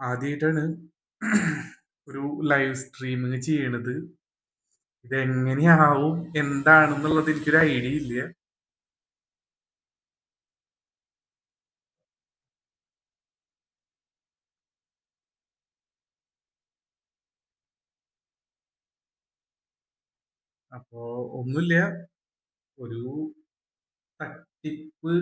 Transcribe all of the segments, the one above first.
ആദ്യമായിട്ടാണ് ഒരു live streaming ചെയ്യണത്. ഇതെങ്ങനെയാവും? എന്താണെന്നുള്ളത് എനിക്കൊരു ഐഡിയ ഇല്ല. അപ്പോ ഒന്നുമില്ല ഒരു തട്ടിപ്പ്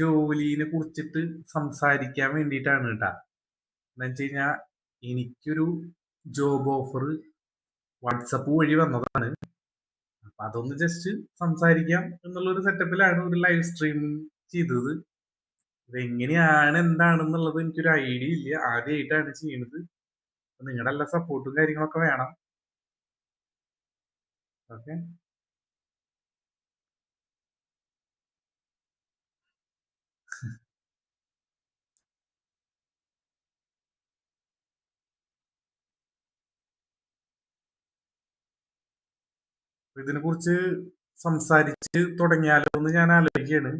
ജോലിനെ കുറിച്ചിട്ട് സംസാരിക്കാൻ വേണ്ടിയിട്ടാണ് കേട്ടാ എന്താ വെച്ച് കഴിഞ്ഞാൽ എനിക്കൊരു ജോബ് ഓഫർ വാട്സപ്പ് വഴി വന്നതാണ്. അപ്പൊ അതൊന്ന് ജസ്റ്റ് സംസാരിക്കാം എന്നുള്ളൊരു സെറ്റപ്പിലാണ് ഒരു ലൈവ് സ്ട്രീം ചെയ്തത്. ഇതെങ്ങനെയാണ് എന്താണെന്നുള്ളത് എനിക്കൊരു ഐഡിയ ഇല്ല. ആദ്യമായിട്ടാണ് ചെയ്യുന്നത് നിങ്ങളുടെ എല്ലാ സപ്പോർട്ടും കാര്യങ്ങളൊക്കെ വേണം. ഓക്കെ ഇതിനെ കുറിച്ച് സംസാരിച്ച് തുടങ്ങിയാലോ എന്ന് ഞാൻ ആലോചിക്കുകയാണ്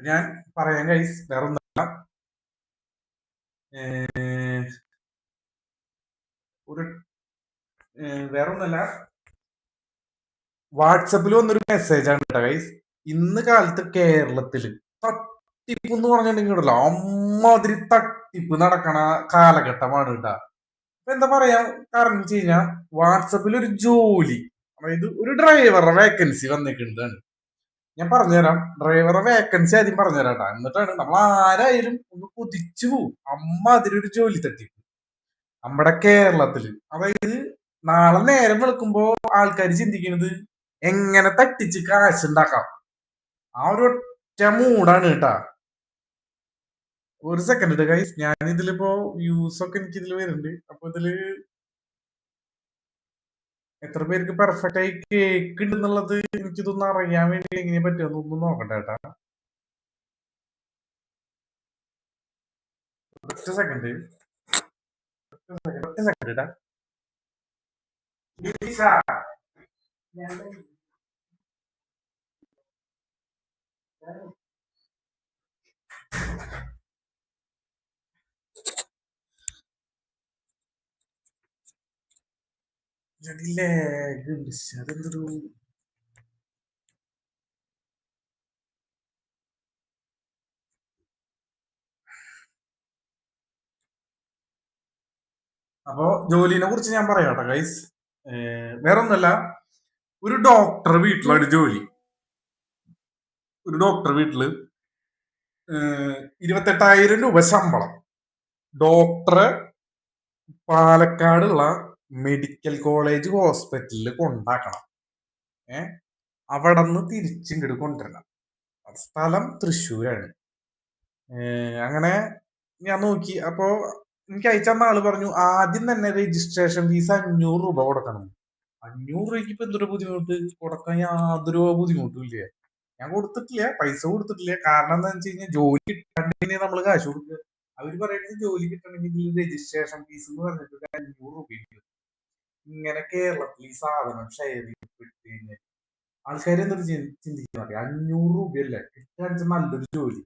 ഞാൻ പറയാൻ കഴിച്ച് വേറെ ഒന്നല്ല ഒരു വേറെ ഒന്നല്ല വാട്സപ്പിൽ വന്നൊരു മെസ്സേജ് ആണ് കേട്ടോ ഗൈസ് ഇന്ന് കാലത്ത് കേരളത്തിൽ തട്ടിപ്പ് എന്ന് പറഞ്ഞിട്ടുണ്ടെങ്കിൽ അമ്മാതിരി തട്ടിപ്പ് നടക്കണ കാലഘട്ടമാണ് കേട്ടാ. അപ്പൊ എന്താ പറയാ? കാരണം വെച്ച് കഴിഞ്ഞാൽ വാട്സപ്പിൽ ഒരു ജോലി അതായത് ഒരു ഡ്രൈവറുടെ വേക്കൻസി വന്നിട്ടുണ്ടാണ് ഞാൻ പറഞ്ഞുതരാം. ഡ്രൈവറുടെ വേക്കൻസി ആദ്യം പറഞ്ഞുതരാം കേട്ടോ. എന്നിട്ടാണ് നമ്മൾ ആരായാലും ഒന്ന് കുതിച്ചു പോവും. അമ്മ അതിലൊരു ജോലി തട്ടിപ്പ്. നമ്മുടെ കേരളത്തിൽ അതായത് നാളെ നേരം വെളുക്കുമ്പോ ആൾക്കാർ ചിന്തിക്കുന്നത് എങ്ങനെ തട്ടിച്ച് കാശ് ഉണ്ടാക്കാം ആ ഒരു ഒറ്റ മൂടാണ് കേട്ടാ. ഒരു സെക്കൻഡ് ഗൈസ് ഞാൻ ഇതിലിപ്പോ യൂസ് ഒക്കെ എനിക്ക് ഇതിൽ വരുന്നുണ്ട്. അപ്പൊ ഇതിൽ എത്ര പേർക്ക് പെർഫെക്റ്റ് ആയി കേക്ക് എന്നുള്ളത് എനിക്കിതൊന്നും അറിയാൻ വേണ്ടി എങ്ങനെ പറ്റുമെന്നൊന്നും നോക്കട്ടെ കേട്ടാ. ഒറ്റ സെക്കൻഡ് ഒറ്റ സെക്കൻഡ് കേട്ടാ ലാഗ് ഉണ്ട് അതെന്തൊരു അപ്പോ ജോലിനെ കുറിച്ച് ഞാൻ പറയാം കേട്ടോ ഗൈസ് വേറൊന്നല്ല ഒരു ഡോക്ടർ വീട്ടിലാണ് ജോലി. ഒരു ഡോക്ടർ വീട്ടിൽ ഇരുപത്തെട്ടായിരം രൂപ ശമ്പളം. ഡോക്ടർ പാലക്കാടുള്ള മെഡിക്കൽ കോളേജ് ഹോസ്പിറ്റലിൽ കൊണ്ടാക്കണം. ഏ അവിടെ നിന്ന് തിരിച്ചിങ്ങോട്ട് കൊണ്ടുവരണം സ്ഥലം തൃശ്ശൂരാണ്. അങ്ങനെ ഞാൻ നോക്കി. അപ്പോ എനിക്ക് അയച്ച ആൾ പറഞ്ഞു ആദ്യം തന്നെ രജിസ്ട്രേഷൻ ഫീസ് അഞ്ഞൂറ് രൂപ കൊടുക്കണം. അഞ്ഞൂറ് രൂപയ്ക്ക് ഇപ്പൊ എന്തൊരു ബുദ്ധിമുട്ട്? കൊടുക്കാൻ യാതൊരു ബുദ്ധിമുട്ടും ഇല്ല. ഞാൻ കൊടുത്തിട്ടില്ല പൈസ കൊടുത്തിട്ടില്ല. കാരണം എന്താ വെച്ച് കഴിഞ്ഞാൽ ജോലി കിട്ടാണ്ടെങ്കിൽ നമ്മൾ കാശ് കൊടുക്കുക. അവർ പറയുന്നത് ജോലി കിട്ടണമെങ്കിൽ രജിസ്ട്രേഷൻ ഫീസ് എന്ന് പറഞ്ഞിട്ട് അഞ്ഞൂറ് രൂപ ഇങ്ങനെ കേരളത്തിൽ ഈ സാധനം ഷെയർ ചെയ്യപ്പെട്ട് കഴിഞ്ഞാൽ ആൾക്കാർ എന്തൊരു ചിന്തിക്കുന്നത് അഞ്ഞൂറ് രൂപയല്ലേ? കിട്ടാൻ നല്ലൊരു ജോലി.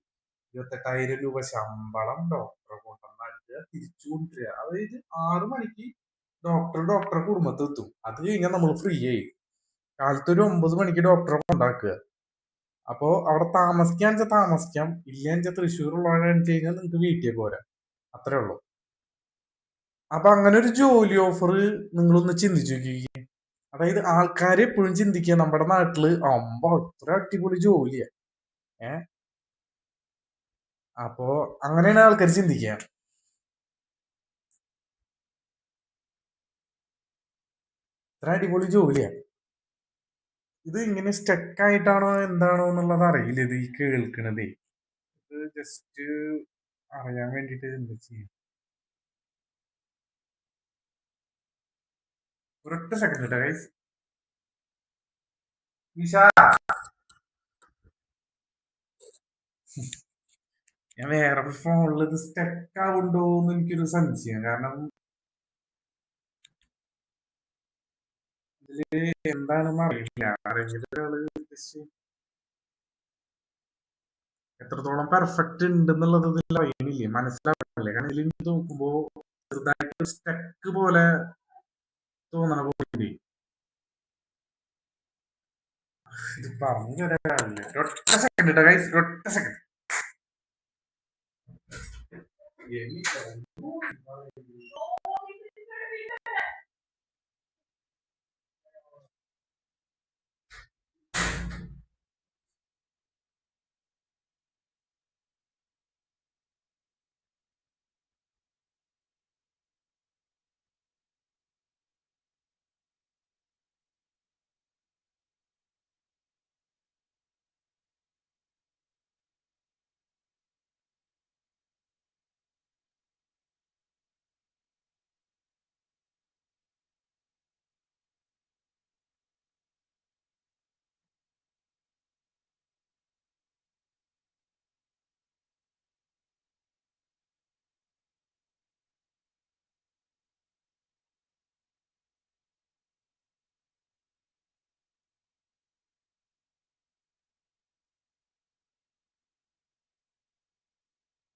ഇരുപത്തെട്ടായിരം രൂപ ശമ്പളം ഡോക്ടറെ തിരിച്ചു അതായത് ആറു മണിക്ക് ഡോക്ടർ ഡോക്ടറെ കുടുംബത്തിൽ എത്തും അത് കഴിഞ്ഞാൽ നമ്മൾ ഫ്രീ ആയി. കാലത്ത് ഒരു ഒമ്പത് മണിക്ക് ഡോക്ടറെ കൊണ്ടാക്കുക അപ്പോ അവിടെ താമസിക്കാൻ വെച്ചാൽ താമസിക്കാം. ഇല്ല വെച്ചാൽ തൃശ്ശൂരുള്ളവരാണെന്ന് കഴിഞ്ഞാൽ നിങ്ങൾക്ക് വീട്ടിൽ പോരാ. അത്രേ ഉള്ളൂ. അപ്പൊ അങ്ങനെ ഒരു ജോലി ഓഫർ നിങ്ങളൊന്ന് ചിന്തിച്ചു നോക്കിക്കേ അതായത് ആൾക്കാരെ എപ്പോഴും ചിന്തിക്കുക നമ്മുടെ നാട്ടിൽ അമ്പ ഇത്ര അടിപൊളി ജോലിയാ. ഏ? അപ്പോ അങ്ങനെയാണ് ആൾക്കാർ ചിന്തിക്കുക. ഇത്ര അടിപൊളി ജോലിയാ ഇത് ഇങ്ങനെ സ്റ്റക്ക് ആയിട്ടാണോ എന്താണോ എന്നുള്ളത് അറിയില്ല. ഇത് ഈ കേൾക്കണതേ. ഇത് ജസ്റ്റ് അറിയാൻ വേണ്ടിട്ട് എന്താ ചെയ്യാം? ഒരൊറ്റ സെക്കൻഡ് കേട്ടോ ഗൈസ് വിശാല ഞാൻ വേറെ ഫോണിൽ ഇത് സ്റ്റക്ക് ആവുണ്ടോ എന്ന് എനിക്കൊരു സംശയം. കാരണം എന്താണെന്ന് അറിയില്ല. ആരെങ്കിലും ഒരാൾ എത്രത്തോളം പെർഫെക്റ്റ് ഉണ്ട് ഉണ്ടെന്നുള്ളത് ഇതിൽ അറിയണില്ലേ. മനസ്സിലാവില്ലേ കാരണം ഇതിൽ നോക്കുമ്പോ ചെറുതായിട്ട് സ്റ്റക്ക് പോലെ തോന്നണ പോലെ ഇത് പറഞ്ഞ ഒരാളില്ല. ഒറ്റ സെക്കൻഡ് കേട്ടോ ഗൈസ് ഒറ്റ സെക്കൻഡ്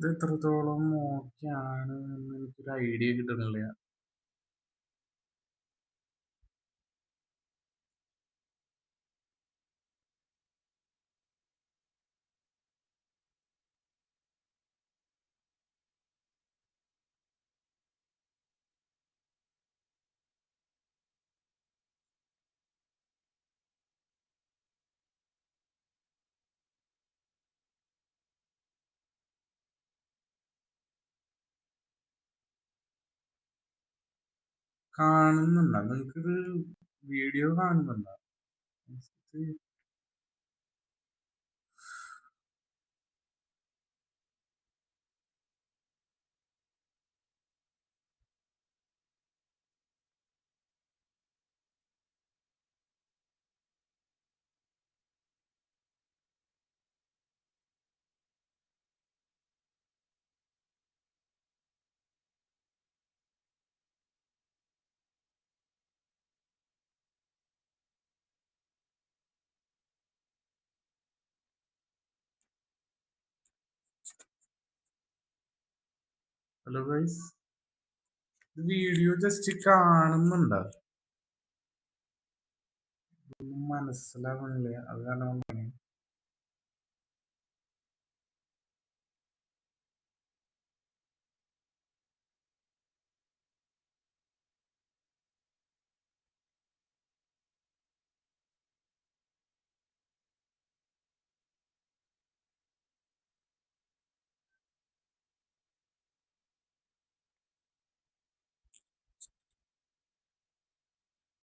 ഇത് എത്രത്തോളം ഓക്കെയാണ് എന്ന് എനിക്കൊരു ഐഡിയ കിട്ടണില്ല കാണുന്നുണ്ടോ. നിങ്ങൾക്കിത് വീഡിയോ കാണുന്നുണ്ടോ. ഹലോ ഗൈസ് വീഡിയോ ജസ്റ്റ് കാണുന്നുണ്ടോ. മനസ്സിലാവണില്ലേ അത് കാരണം